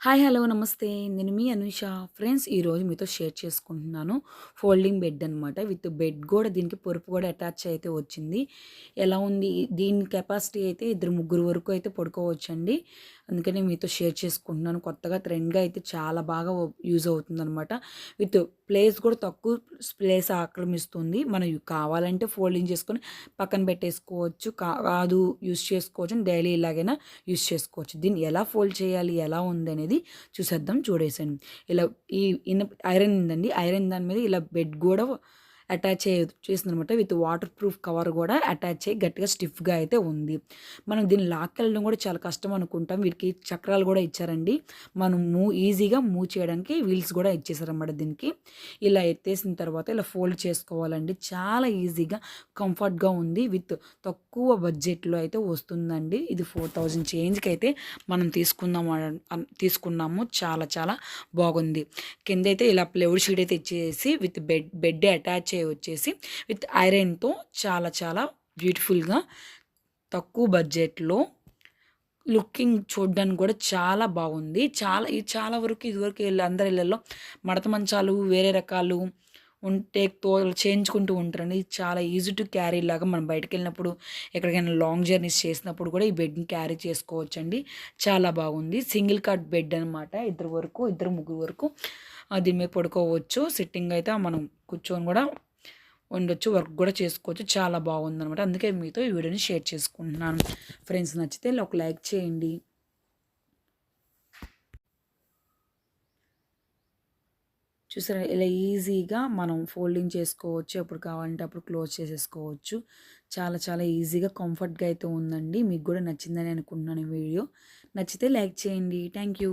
Hi hello నమస్తే. నేను మీ Anusha. Friends ఈరోజు మీతో షేర్ చేసుకుంటున్నాను. ఫోల్డింగ్ బెడ్ అనమాట విత్ బెడ్ కూడా దీనికి పొరుపు కూడా అటాచ్ అయితే వచ్చింది. ఎలా ఉంది? దీని కెపాసిటీ అయితే ఇద్దరు ముగ్గురు వరకు అయితే పడుకోవచ్చండి. అందుకని మీతో షేర్ చేసుకుంటున్నాను. కొత్తగా ట్రెండ్గా అయితే చాలా బాగా యూజ్ అవుతుంది అనమాట విత్ ప్లేస్ కూడా తక్కువ ప్లేస్ ఆక్రమిస్తుంది. మనం కావాలంటే ఫోల్డింగ్ చేసుకొని పక్కన పెట్టేసుకోవచ్చు. కాదు యూస్ చేసుకోవచ్చు. డైలీ ఇలాగైనా యూజ్ చేసుకోవచ్చు. దీన్ని ఎలా ఫోల్డ్ చేయాలి? ఎలా ఉంది అనేది చూసేద్దాం. చూడేసండి ఇలా ఈ ఇన్న ఐరన్ ఉందండి. ఐరన్ దాని మీద ఇలా బెడ్ కూడా అటాచ్ చేసిందనమాట. విత్ వాటర్ ప్రూఫ్ కవర్ కూడా అటాచ్ అయ్యి గట్టిగా స్టిఫ్గా అయితే ఉంది. మనం దీన్ని లాక్కెళ్ళడం కూడా చాలా కష్టం అనుకుంటాం. వీటికి చక్రాలు కూడా ఇచ్చారండి. మనం మూవ్ ఈజీగా మూవ్ చేయడానికి వీల్స్ కూడా ఇచ్చేసారన్నమాట దీనికి. ఇలా ఎత్తేసిన తర్వాత ఇలా ఫోల్డ్ చేసుకోవాలండి. చాలా ఈజీగా కంఫర్ట్గా ఉంది. విత్ తక్కువ బడ్జెట్లో అయితే వస్తుందండి. ఇది ఫోర్ థౌజండ్ చేంజ్కి అయితే మనం తీసుకుందాం తీసుకున్నాము. చాలా చాలా బాగుంది. కింద అయితే ఇలా ప్లెవుడ్ షీట్ అయితే ఇచ్చేసి విత్ బెడ్ బెడ్ అటాచ్ వచ్చేసి విత్ ఐరన్తో చాలా చాలా బ్యూటిఫుల్గా తక్కువ బడ్జెట్లో లుకింగ్ చూడడానికి కూడా చాలా బాగుంది. చాలా ఇది చాలా వరకు ఇదివరకు అందరి ఇళ్ళల్లో మడత మంచాలు వేరే రకాలు ఉంటే తో చేయించుకుంటూ ఉంటారండి. ఇది చాలా ఈజీ టు క్యారీ లాగా మనం బయటకు వెళ్ళినప్పుడు ఎక్కడికైనా లాంగ్ జర్నీస్ చేసినప్పుడు కూడా ఈ బెడ్ని క్యారీ చేసుకోవచ్చండి. చాలా బాగుంది. సింగిల్ కట్ బెడ్ అనమాట ఇద్దరు వరకు ఇద్దరు ముగ్గురు వరకు దీని మీద పడుకోవచ్చు. సిట్టింగ్ అయితే మనం కూర్చొని కూడా ఉండొచ్చు వర్క్ కూడా చేసుకోవచ్చు. చాలా బాగుందనమాట అందుకే మీతో ఈ వీడియోని షేర్ చేసుకుంటున్నాను. ఫ్రెండ్స్ నచ్చితే ఒక లైక్ చేయండి. చూసారా ఇలా ఈజీగా మనం ఫోల్డింగ్ చేసుకోవచ్చు. ఎప్పుడు కావాలంటే అప్పుడు క్లోజ్ చేసేసుకోవచ్చు. చాలా చాలా ఈజీగా కంఫర్ట్గా అయితే ఉందండి. మీకు కూడా నచ్చిందని అనుకుంటున్నాను వీడియో. నచ్చితే లైక్ చేయండి. Thank you.